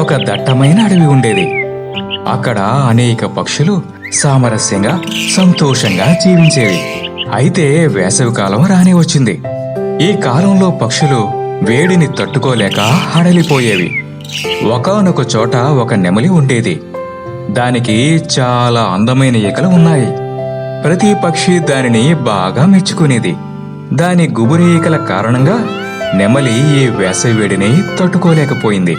ఒక దట్టమైన అడవి ఉండేది. అక్కడ అనేక పక్షులు సామరస్యంగా సంతోషంగా జీవించేవి. అయితే వేసవికాలం రాని వచ్చింది. ఈ కాలంలో పక్షులు వేడిని తట్టుకోలేక హడలిపోయేవి. ఒకానొక చోట ఒక నెమలి ఉండేది. దానికి చాలా అందమైన ఈకలు ఉన్నాయి. ప్రతి పక్షి దానిని బాగా మెచ్చుకునేది. దాని గుబురీకల ఈకల కారణంగా నెమలి ఈ వేసవి వేడిని తట్టుకోలేకపోయింది.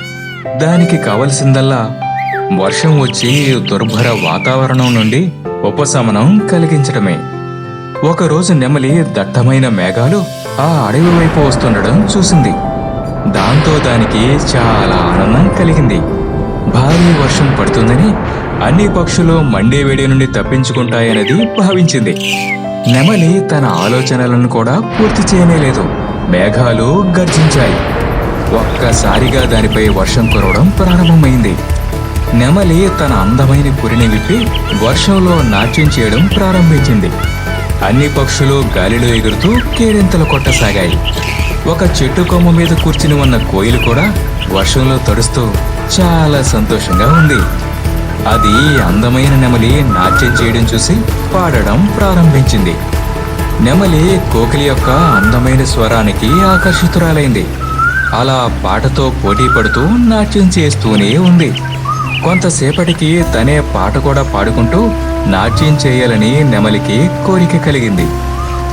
దానికి కావలసిందల్లా వర్షం వచ్చి దుర్భర వాతావరణం నుండి ఉపశమనం కలిగించడమే. ఒకరోజు నెమలి దట్టమైన మేఘాలు ఆ అడవి వైపు వస్తుండడం చూసింది. దాంతో దానికి చాలా ఆనందం కలిగింది. భారీ వర్షం పడుతుందని అన్ని పక్షులు మండే వేడి నుండి తప్పించుకుంటాయనేది భావించింది. నెమలి తన ఆలోచనలను కూడా పూర్తి చేయనేలేదు. మేఘాలు గర్జించాయి. ఒక్కసారిగా దానిపై వర్షం కురవడం ప్రారంభమైంది. నెమలి తన అందమైన పురిని విప్పి వర్షంలో నాట్యం చేయడం ప్రారంభించింది. అన్ని పక్షులు గాలిలో ఎగురుతూ కేరింతలు కొట్టసాగాయి. ఒక చెట్టు కొమ్మ మీద కూర్చుని ఉన్న కోయిలు కూడా వర్షంలో తడుస్తూ చాలా సంతోషంగా ఉంది. అది అందమైన నెమలి నాట్యం చేయడం చూసి పాడడం ప్రారంభించింది. నెమలి కోకిలి యొక్క అందమైన స్వరానికి ఆకర్షితురాలైంది. అలా పాటతో పోటీ పడుతూ నాట్యం చేస్తూనే ఉంది. కొంతసేపటికి తనే పాట కూడా పాడుకుంటూ నాట్యం చేయాలని నెమలికి కోరిక కలిగింది.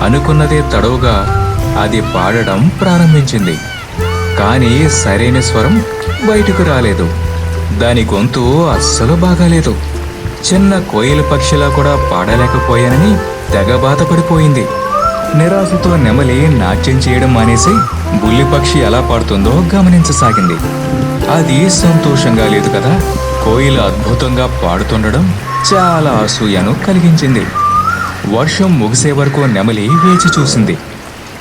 అనుకున్నదే తడవుగా అది పాడడం ప్రారంభించింది. కానీ సరైన స్వరం బయటకు రాలేదు. దాని గొంతు అస్సలు బాగాలేదు. చిన్న కోయిల పక్షిలా కూడా పాడలేకపోయానని తెగ బాధపడిపోయింది. నిరాశతో నెమలి నాట్యం చేయడం మానేసి బుల్లి పక్షి ఎలా పాడుతుందో గమనించసాగింది. అది సంతోషంగా లేదు కదా? కోయిల అద్భుతంగా పాడుతుండడం చాలా అసూయను కలిగించింది. వర్షం ముగిసే వరకు నెమలి వేచి చూసింది.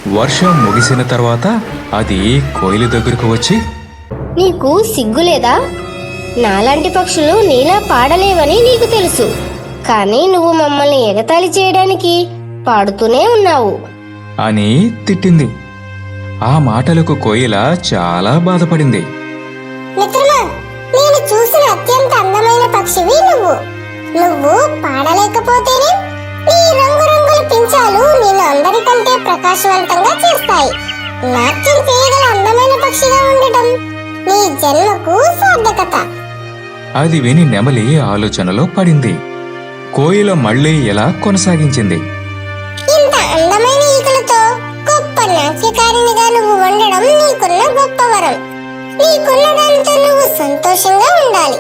వర్షం ముగిసిన తర్వాత అది కోయిల దగ్గరకు వచ్చి నీకు సిగ్గులేదా నాలాంటి పక్షులు నీలా పాడలేవని నీకు తెలుసు. కానీ నువ్వు మమ్మల్ని ఎగతాళి చేయడానికి పాడుతూనే ఉన్నావు. అని తిట్టింది. ఆ మాటలకు కోయిల చాలా బాధపడింది. మిత్రమా నేను చూసిన అత్యంత అందమైన పక్షివి నువ్వు. నువ్వు పాడలేకపోతేనే నీ రంగురంగుల పించాలు నిన్ను అందరికంటే ప్రకాశవంతంగా చేస్తాయి. నాట్యం చేయగల అందమైన పక్షిగా ఉండటం నీ జన్మకు సార్థకత. అది విని నెమలి ఆలోచనలో పడింది. కోయిల మళ్ళీ ఎలా కొనసాగించింది? గొప్ప నాట్యకారిణిగా నువ్వు ఉండడం నీకున్న గొప్ప వరం. నీకున్న దానితో నువ్వు సంతోషంగా ఉండాలి.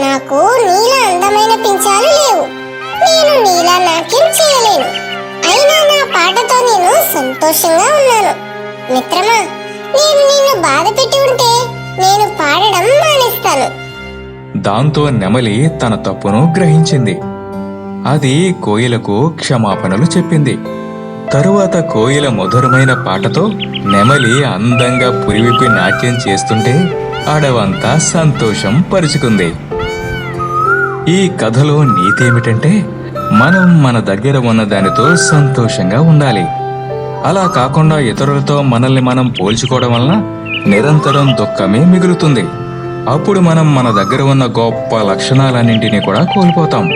నాకు నీలా అందమైన పించాలు లేవు. నేను నీలా నాట్యం చేయలేను. అయినా నా పాటతో నేను సంతోషంగా ఉన్నాను. మిత్రమా నేను నిన్ను బాధ పెట్టి ఉంటే నేను పాడడం మానేస్తాను. దాంతో నెమలి తన తప్పును గ్రహించింది. అది కోయిలకు క్షమాపణలు చెప్పింది. తరువాత కోయిల మధురమైన పాటతో నెమలి అందంగా పురివిపి నాట్యం చేస్తుంటే అడవంతా సంతోషం పరుచుకుంది. ఈ కథలో నీతి ఏమిటంటే మనం మన దగ్గర ఉన్న దానితో సంతోషంగా ఉండాలి. అలా కాకుండా ఇతరులతో మనల్ని మనం పోల్చుకోవడం వలన నిరంతరం దుఃఖమే మిగులుతుంది. అప్పుడు మనం మన దగ్గర ఉన్న గొప్ప లక్షణాలన్నింటినీ కూడా కోల్పోతాం.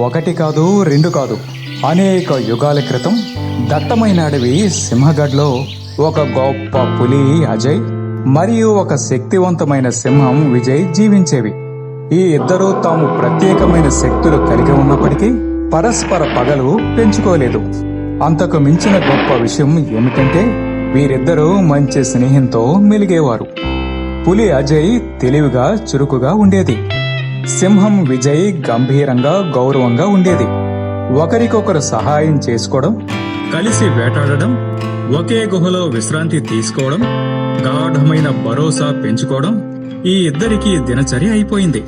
ఒకటి కాదు రెండు కాదు. అనేక యుగాల క్రితం దట్టమైన అడవి సింహగఢ్లో ఒక గొప్ప పులి అజయ్ మరియు ఒక శక్తివంతమైన సింహం విజయ్ జీవించేవి. ఈ ఇద్దరూ తాము ప్రత్యేకమైన శక్తులు కలిగి ఉన్నప్పటికీ పరస్పర పగలు పెంచుకోలేదు. అంతకు మించిన గొప్ప విషయం ఏమిటంటే వీరిద్దరూ మంచి స్నేహంతో మెలిగేవారు. పులి అజయ్ తెలివిగా చురుకుగా ఉండేది. సింహం విజయ్ గంభీరంగా గౌరవంగా ఉండేది. ఒకరికొకరు సహాయం చేసుకోవడం కలిసి వేటాడడం ఒకే గుహలో విశ్రాంతి తీసుకోవడం గాఢమైన భరోసా పెంచుకోవడం ఈ ఇద్దరికి దినచర్య అయిపోయింది.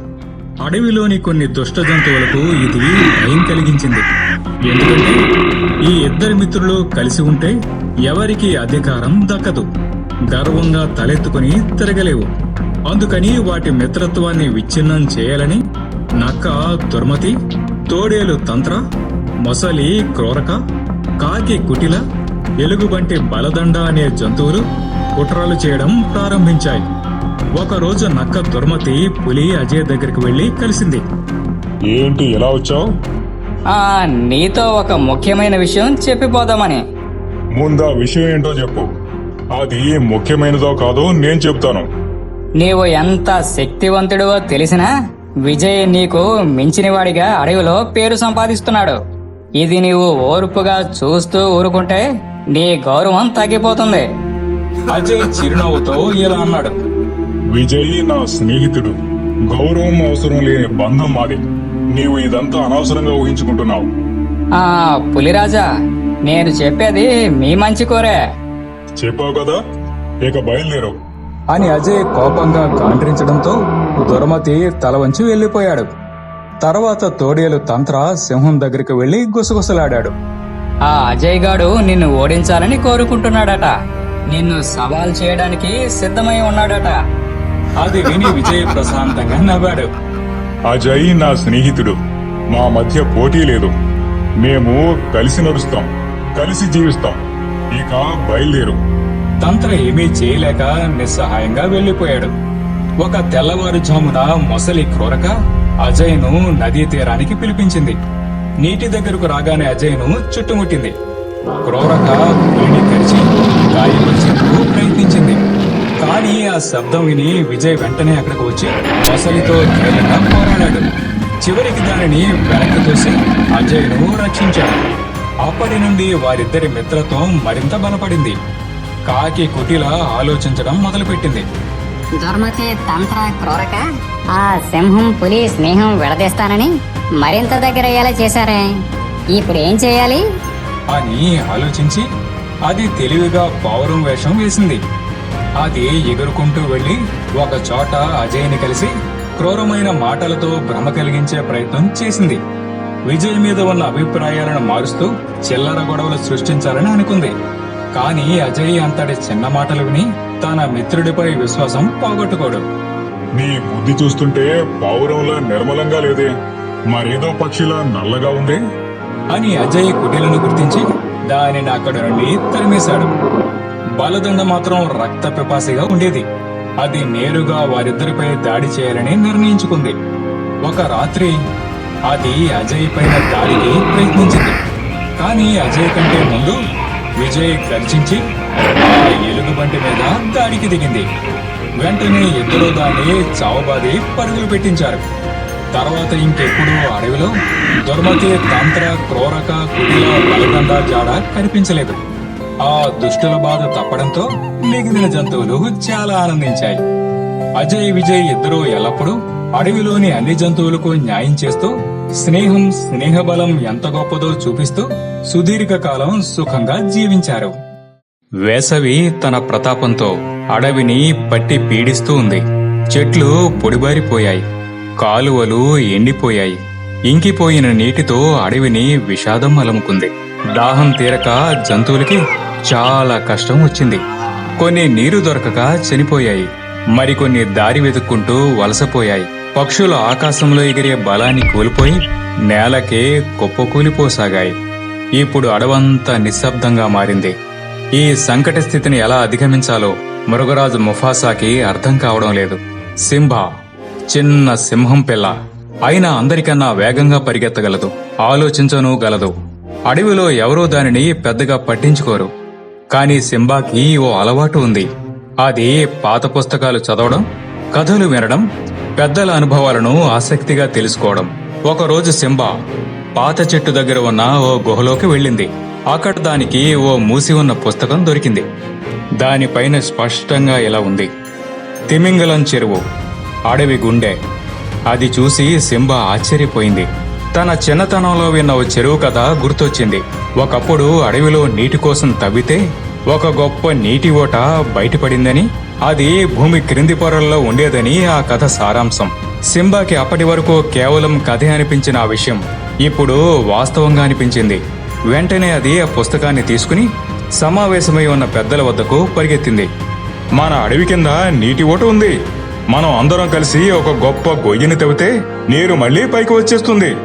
అడవిలోని కొన్ని దుష్ట జంతువులకు ఇది భయం కలిగించింది. ఎందుకంటే ఈ ఇద్దరి మిత్రులు కలిసి ఉంటే ఎవరికి అధికారం దక్కదు. గర్వంగా తలెత్తుకుని తిరగలేవు. అందుకని వాటి మిత్రత్వాన్ని విచ్ఛిన్నం చేయాలని నక్క దుర్మతి తోడేలు తంత్ర మొసలి క్రూరక కాకి కుటిల ఎలుగుబంటి బలదండ అనే జంతువులు కుట్రలు చేయడం ప్రారంభించాయి. ఒకరోజు నక్క దుర్మతి పులి అజయ్ దగ్గరికి వెళ్ళి కలిసింది. ఏంటి ఎలా వచ్చావు? ఆ నీతో ఒక ముఖ్యమైన విషయం చెప్పిపోదామని. ముందా విషయం ఏంటో చెప్పు. అది ముఖ్యమైనదో కాదో నేను చెప్తాను నీవు ఎంత శక్తివంతుడివో తెలిసినా విజయ్ నీకు మించినవాడిగా అడవిలో పేరు సంపాదిస్తున్నాడు. ఇది నీవు ఓర్పుగా చూస్తూ ఊరుకుంటే నీ గౌరవం తగ్గిపోతుంది. అజయ్ చిరునవ్వుతో ఇలా అన్నాడు. విజయ్ నా స్నేహితుడు. గౌరవం అవసరం లేని బంధం మాది. నీవు ఇదంతా అనవసరంగా ఊహించుకుంటున్నావు. ఆ పులిరాజా నేను చెప్పేది మీ మంచి కోరే. చెప్పావు కదా? ఇక బయలుదేరు అని అజయ్ కోపంగా గాండ్రించడంతో దుర్మతి తల వంచి వెళ్ళిపోయాడు తర్వాత తోడేలు తంత్ర సింహం దగ్గరికి వెళ్ళి గుసగుసలాడాడు. ఆ అజయ్ గాడు నిన్ను ఓడించాలని కోరుకుంటున్నాడట. నిన్ను సవాల్ చేయడానికి సిద్ధమై ఉన్నాడట. అది విని విజయ్ ప్రశాంతంగా నవ్వాడు. అజయ్ నా స్నేహితుడు. మా మధ్య పోటీ లేదు. మేము కలిసి నడుస్తాం. కలిసి జీవిస్తాం. ఇక బయలుదేరు. తంత్ర ఏమీ చేయలేక నిస్సహాయంగా వెళ్ళిపోయాడు ఒక తెల్లవారుజామున మొసలి క్రొరక అజయ్ను నదీ తీరానికి పిలిపించింది. నీటి దగ్గరకు రాగానే అజయ్ను చుట్టుముట్టింది. క్రోరక పులిని తెరిచి గాయపరిచేందుకు ప్రయత్నించింది. కానీ ఆ శబ్దం విని విజయ్ వెంటనే అక్కడికి వచ్చి మొసలితో ధైర్యంగా పోరాడాడు. చివరికి దానిని వెనక్కి తోసి అజయ్ను రక్షించాడు. అప్పటి నుండి వారిద్దరి మిత్రత్వం మరింత బలపడింది. కాకి కుటిల ఆలోచించడం మొదలుపెట్టింది. దుర్మతి తంత్ర క్రూరక? ఆ సింహం పులి స్నేహం విడదీస్తానని మరింత దగ్గర అయ్యేలా చేశారే. ఇప్పుడు ఏం చేయాలి? అని ఆలోచించి అది తెలివిగా పౌరం వేషం వేసింది. అది ఎగురుకుంటూ వెళ్ళి ఒక చోట అజయ్ని కలిసి క్రూరమైన మాటలతో భ్రమ కలిగించే ప్రయత్నం చేసింది. విజయ్ మీద ఉన్న అభిప్రాయాలను మారుస్తూ చిల్లర గొడవలు సృష్టించాలని అనుకుంది. కానీ అజయ్ అంతటి చిన్న మాటలు విని తన మిత్రుడిపై విశ్వాసం పోగొట్టుకోడు. నీ బుద్ధి చూస్తుంటే పావురంలా నిర్మలంగా లేదే. మరేదో పక్షిలా నల్లగా ఉంది? అని అజయ్ కుటిలను గుర్తించి దానిని అక్కడి నుండి తరిమేశాడు. బలదండ మాత్రం రక్త పిపాసిగా ఉండేది. అది నేరుగా వారిద్దరిపై దాడి చేయాలని నిర్ణయించుకుంది. ఒక రాత్రి అది అజయ్ పైన దాడికి ప్రయత్నించింది. కానీ అజయ్ కంటే ముందు విజయ్ గర్జించి ఎలుగుబంటి మీద దాడికి దిగింది. వెంటనే ఇద్దరు దాన్ని చావబాది పరుగులు పెట్టించారు. తర్వాత ఇంకెప్పుడు అడవిలో దుర్మతి తంత్ర క్రోరక కుటిల బలగండ జాడ కనిపించలేదు. ఆ దుష్టుల బాధ తప్పడంతో మిగిలిన జంతువులు చాలా ఆనందించాయి. అజయ్ విజయ్ ఇద్దరూ ఎల్లప్పుడూ అడవిలోని అన్ని జంతువులకు న్యాయం చేస్తూ స్నేహం స్నేహబలం ఎంత గొప్పదో చూపిస్తూ సుదీర్ఘకాలం సుఖంగా జీవించారు. వేసవి తన ప్రతాపంతో అడవిని పట్టి పీడిస్తూ ఉంది. చెట్లు పొడిబారిపోయాయి. కాలువలు ఎండిపోయాయి. ఇంకిపోయిన నీటితో అడవిని విషాదం అలముకుంది. దాహం తీరక జంతువులకి చాలా కష్టం వచ్చింది. కొన్ని నీరు దొరకక చనిపోయాయి. మరికొన్ని దారి వెతుక్కుంటూ వలసపోయాయి. పక్షులు ఆకాశంలో ఎగిరే బలాన్ని కోల్పోయి నేలకే కుప్పకూలిపోసాగాయి. ఇప్పుడు అడవంతా నిశ్శబ్దంగా మారింది. ఈ సంకట స్థితిని ఎలా అధిగమించాలో మృగరాజు ముఫాసాకి అర్థం కావడం లేదు. సింబా చిన్న సింహం పిల్ల అయినా అందరికన్నా వేగంగా పరిగెత్తగలదు ఆలోచించను గలదు. అడవిలో ఎవరూ దానిని పెద్దగా పట్టించుకోరు. కానీ సింబాకి ఓ అలవాటు ఉంది. అది పాత పుస్తకాలు చదవడం కథలు వినడం పెద్దల అనుభవాలను ఆసక్తిగా తెలుసుకోవడం. ఒకరోజు సింబా పాత చెట్టు దగ్గర ఉన్న ఓ గుహలోకి వెళ్ళింది. అక్కడ దానికి ఓ మూసి ఉన్న పుస్తకం దొరికింది. దానిపైన స్పష్టంగా ఇలా ఉంది. తిమింగలం చెరువు అడవి గుండె. అది చూసి సింబా ఆశ్చర్యపోయింది. తన చిన్నతనంలో విన్న ఓ చెరువు కథ గుర్తొచ్చింది. ఒకప్పుడు అడవిలో నీటి కోసం తవ్వితే ఒక గొప్ప నీటి ఓట బయటపడిందని అది భూమి క్రింది పొరల్లో ఉండేదని ఆ కథ సారాంశం. సింబాకి అప్పటి వరకు కేవలం కథే అనిపించిన ఆ విషయం. ఇప్పుడు వాస్తవంగా అనిపించింది. వెంటనే అది ఆ పుస్తకాన్ని తీసుకుని సమావేశమై ఉన్న పెద్దల వద్దకు పరిగెత్తింది. మన అడవి కింద నీటి ఓట ఉంది. మనం అందరం కలిసి ఒక గొప్ప గొయ్యిని తవ్వితే నీరు మళ్ళీ పైకి వచ్చేస్తుంది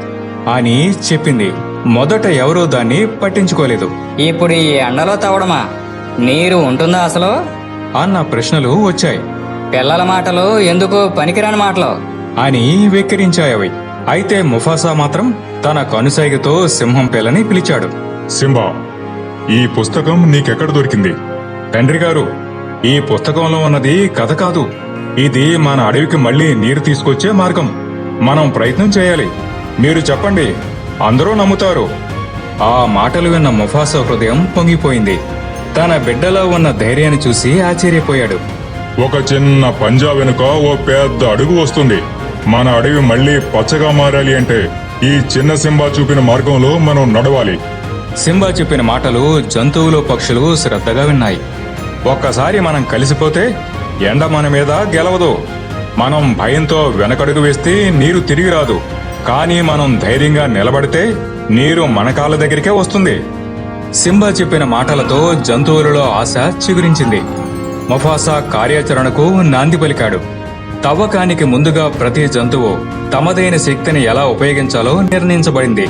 అని చెప్పింది. మొదట ఎవరూ దాన్ని పట్టించుకోలేదు. ఇప్పుడు ఈ ఎండలో తవ్వడమా? నీరు ఉంటుందా అసలు? అన్న ప్రశ్నలు వచ్చాయి. పిల్లల మాటలు ఎందుకు పనికిరాని మాటలు? అని వెక్కిరించాయవి. అయితే ముఫాసా మాత్రం తన కనుసైగతో సింహం పిల్లని పిలిచాడు. సింబా ఈ పుస్తకం నీకెక్కడ దొరికింది? తండ్రి గారు ఈ పుస్తకంలో ఉన్నది కథ కాదు. ఇది మన అడవికి మళ్ళీ నీరు తీసుకొచ్చే మార్గం. మనం ప్రయత్నం చేయాలి. మీరు చెప్పండి. అందరూ నమ్ముతారు. ఆ మాటలు విన్న ముఫాసా హృదయం పొంగిపోయింది. తన బిడ్డలో ఉన్న ధైర్యాన్ని చూసి ఆశ్చర్యపోయాడు. ఒక చిన్న పంజా వెనుక ఓ పెద్ద అడుగు వస్తుంది. మన అడవి మళ్ళీ పచ్చగా మారాలి అంటే ఈ చిన్న సింబా చూపిన మార్గంలో మనం నడవాలి. సింబా చెప్పిన మాటలు జంతువులు పక్షులు శ్రద్ధగా విన్నాయి. ఒక్కసారి మనం కలిసిపోతే ఎండ మన మీద గెలవదు. మనం భయంతో వెనకడుగు వేస్తే నీరు తిరిగి రాదు. కానీ మనం ధైర్యంగా నిలబడితే నీరు మన కాళ్ళ దగ్గరికే వస్తుంది. సింబా చెప్పిన మాటలతో జంతువులలో ఆశ చిగురించింది. మొఫాసా కార్యాచరణకు నాంది పలికాడు. తవ్వకానికి ముందుగా ప్రతి జంతువు తమదైన శక్తిని ఎలా ఉపయోగించాలో నిర్ణయించబడింది.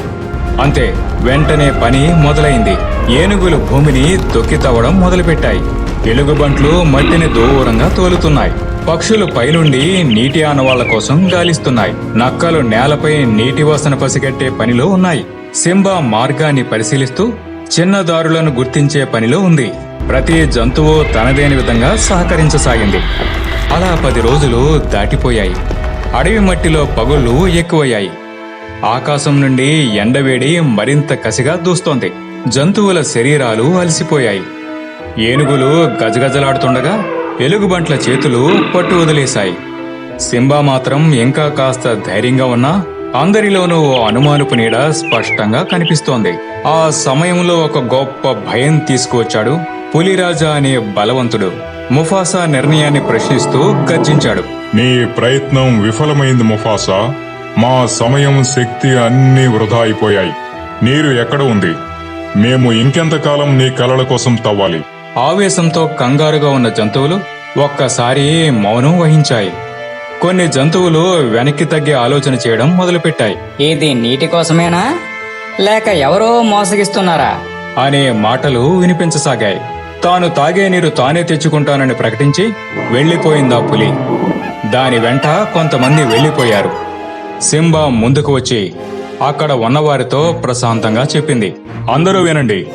అంతే వెంటనే పని మొదలైంది. ఏనుగులు భూమిని దొక్కి తవ్వడం మొదలుపెట్టాయి. ఎలుగుబంట్లు మట్టిని దూరంగా తోలుతున్నాయి. పక్షులు పైనుండి నీటి ఆనవాళ్ళ కోసం గాలిస్తున్నాయి. నక్కలు నేలపై నీటి వాసన పసిగట్టే పనిలో ఉన్నాయి. సింబా మార్గాన్ని పరిశీలిస్తూ చిన్న దారులను గుర్తించే పనిలో ఉంది. ప్రతి జంతువు తనదేని విధంగా సహకరించసాగింది. అలా పది రోజులు దాటిపోయాయి. అడవి మట్టిలో పగుళ్ళు ఎక్కువయ్యాయి. ఆకాశం నుండి ఎండవేడి మరింత కసిగా దూస్తోంది. జంతువుల శరీరాలు అలసిపోయాయి. ఏనుగులు గజగజలాడుతుండగా ఎలుగుబంట్ల చేతులు పట్టు వదిలేశాయి. సింబా మాత్రం ఇంకా కాస్త ధైర్యంగా ఉన్నా అందరిలోనూ ఓ అనుమానపు నీడ స్పష్టంగా కనిపిస్తోంది. ఆ సమయంలో ఒక గొప్ప భయం తీసుకువచ్చాడు. పులిరాజా అనే బలవంతుడు ముఫాసా నిర్ణయాన్ని ప్రశ్నిస్తూ గర్జించాడు. నీ ప్రయత్నం విఫలమైంది ముఫాసా. మా సమయం శక్తి అన్నీ వృధా అయిపోయాయి. నీరు ఎక్కడ ఉంది? మేము ఇంకెంతకాలం నీ కలల కోసం తవ్వాలి? ఆవేశంతో కంగారుగా ఉన్న జంతువులు ఒక్కసారి మౌనం వహించాయి. కొన్ని జంతువులు వెనక్కి తగ్గే ఆలోచన చేయడం మొదలుపెట్టాయి. ఇది నీటి కోసమేనా? లేక ఎవరో మోసగిస్తున్నారా? అనే మాటలు వినిపించసాగాయి. తాను తాగే నీరు తానే తెచ్చుకుంటానని ప్రకటించి వెళ్ళిపోయిందా పులి. దాని వెంట కొంతమంది వెళ్ళిపోయారు సింబా ముందుకు వచ్చి అక్కడ ఉన్నవారితో ప్రశాంతంగా చెప్పింది. అందరూ వినండి.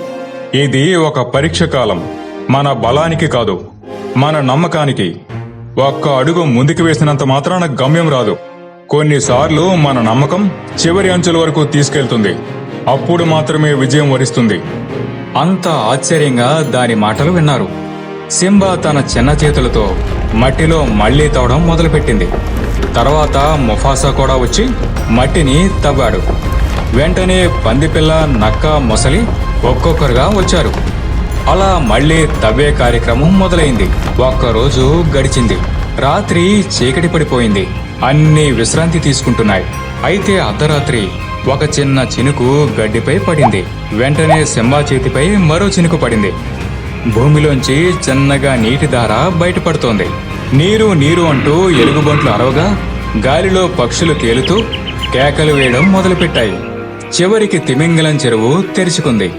ఇది ఒక పరీక్ష కాలం. మన బలానికి కాదు మన నమ్మకానికి. ఒక్క అడుగు ముందుకు వేసినంత మాత్రాన గమ్యం రాదు. కొన్నిసార్లు మన నమ్మకం చివరి అంచుల వరకు తీసుకెళ్తుంది. అప్పుడు మాత్రమే విజయం వరిస్తుంది. అంత ఆశ్చర్యంగా దాని మాటలు విన్నారు. సింబా తన చిన్న చేతులతో మట్టిలో మళ్ళీ తవ్వడం మొదలుపెట్టింది. తర్వాత ముఫాసా కూడా వచ్చి మట్టిని తవ్వాడు. వెంటనే పందిపిల్ల నక్క మొసలి ఒక్కొక్కరుగా వచ్చారు. అలా మళ్ళీ తవ్వే కార్యక్రమం మొదలైంది. ఒక్కరోజు గడిచింది. రాత్రి చీకటి పడిపోయింది. అన్ని విశ్రాంతి తీసుకుంటున్నాయి. అయితే అర్ధరాత్రి ఒక చిన్న చినుకు గడ్డిపై పడింది. వెంటనే సింహా చేతిపై మరో చినుకు పడింది. భూమిలోంచి చిన్నగా నీటి ధార బయటపడుతోంది. నీరు నీరు అంటూ ఎలుగుబంట్లు అరవగా గాలిలో పక్షులు తేలుతూ కేకలు వేయడం మొదలుపెట్టాయి. చివరికి తిమింగలం చెరువు తెరుచుకుంది.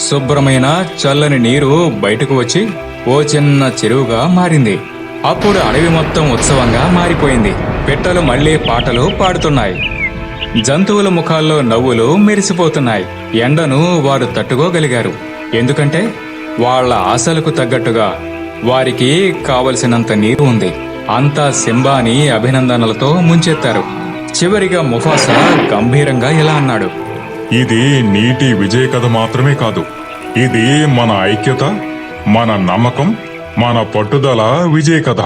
శుభ్రమైన చల్లని నీరు బయటకు వచ్చి ఓ చిన్న చెరువుగా మారింది. అప్పుడు అడవి మొత్తం ఉత్సవంగా మారిపోయింది. పిట్టలు మళ్ళీ పాటలు పాడుతున్నాయి. జంతువుల ముఖాల్లో నవ్వులు మెరిసిపోతున్నాయి. ఎండను వారు తట్టుకోగలిగారు. ఎందుకంటే వాళ్ళ ఆశలకు తగ్గట్టుగా వారికి కావలసినంత నీరు ఉంది. అంతా సింబాని అభినందనలతో ముంచెత్తారు. చివరిగా ముఫాసా గంభీరంగా ఇలా అన్నాడు. ఇది నీటి విజయ కథ మాత్రమే కాదు. ఇది మన ఐక్యత మన నమ్మకం మన పట్టుదల విజయ కథ.